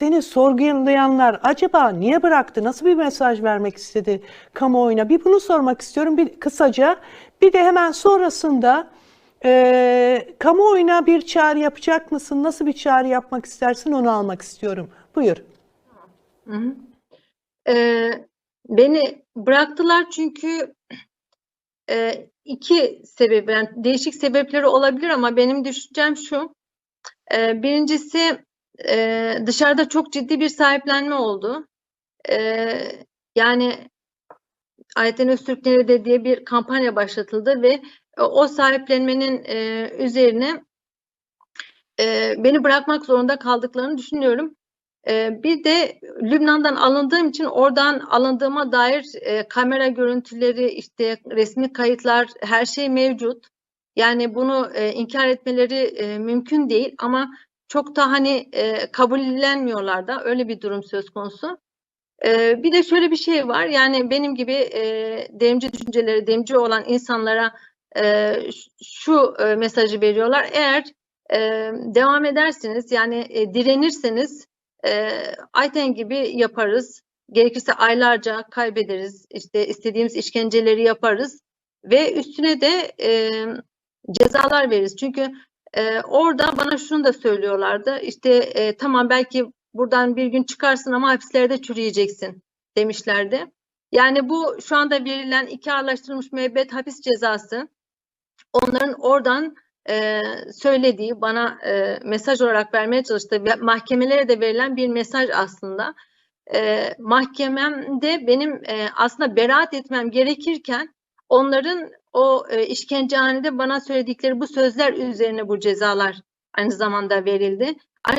Seni sorgulayanlar acaba niye bıraktı? Nasıl bir mesaj vermek istedi kamuoyuna? Bir bunu sormak istiyorum bir kısaca. Bir de hemen sonrasında e, kamuoyuna bir çağrı yapacak mısın? Nasıl bir çağrı yapmak istersin onu almak istiyorum. Buyur. Ee, beni bıraktılar çünkü e, iki sebep, yani değişik sebepleri olabilir ama benim düşüncem şu. Ee, birincisi e, dışarıda çok ciddi bir sahiplenme oldu. Ee, yani Ayten Öztürk nerede diye bir kampanya başlatıldı ve e, o sahiplenmenin e, üzerine e, beni bırakmak zorunda kaldıklarını düşünüyorum. Ee, bir de Lübnan'dan alındığım için oradan alındığıma dair e, kamera görüntüleri, işte resmi kayıtlar, her şey mevcut. Yani bunu e, inkar etmeleri e, mümkün değil ama çok da hani e, kabullenmiyorlar da öyle bir durum söz konusu. E, bir de şöyle bir şey var yani benim gibi e, devrimci düşünceleri, devrimci olan insanlara e, şu e, mesajı veriyorlar. Eğer e, devam ederseniz yani e, direnirseniz e, Ayten gibi yaparız. Gerekirse aylarca kaybederiz. İşte istediğimiz işkenceleri yaparız ve üstüne de e, cezalar veririz. Çünkü e, orada bana şunu da söylüyorlardı. İşte e, tamam belki buradan bir gün çıkarsın ama hapislerde çürüyeceksin demişlerdi. Yani bu şu anda verilen iki ağırlaştırılmış müebbet hapis cezası onların oradan e, söylediği, bana e, mesaj olarak vermeye çalıştığı mahkemelere de verilen bir mesaj aslında. E, mahkememde benim e, aslında beraat etmem gerekirken onların o e, işkencehanede bana söyledikleri bu sözler üzerine bu cezalar aynı zamanda verildi.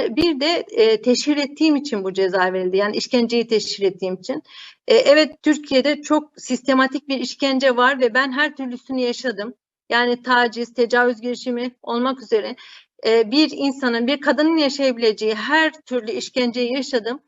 Bir de e, teşhir ettiğim için bu ceza verildi. Yani işkenceyi teşhir ettiğim için. E, evet Türkiye'de çok sistematik bir işkence var ve ben her türlüsünü yaşadım yani taciz, tecavüz girişimi olmak üzere e, bir insanın, bir kadının yaşayabileceği her türlü işkenceyi yaşadım.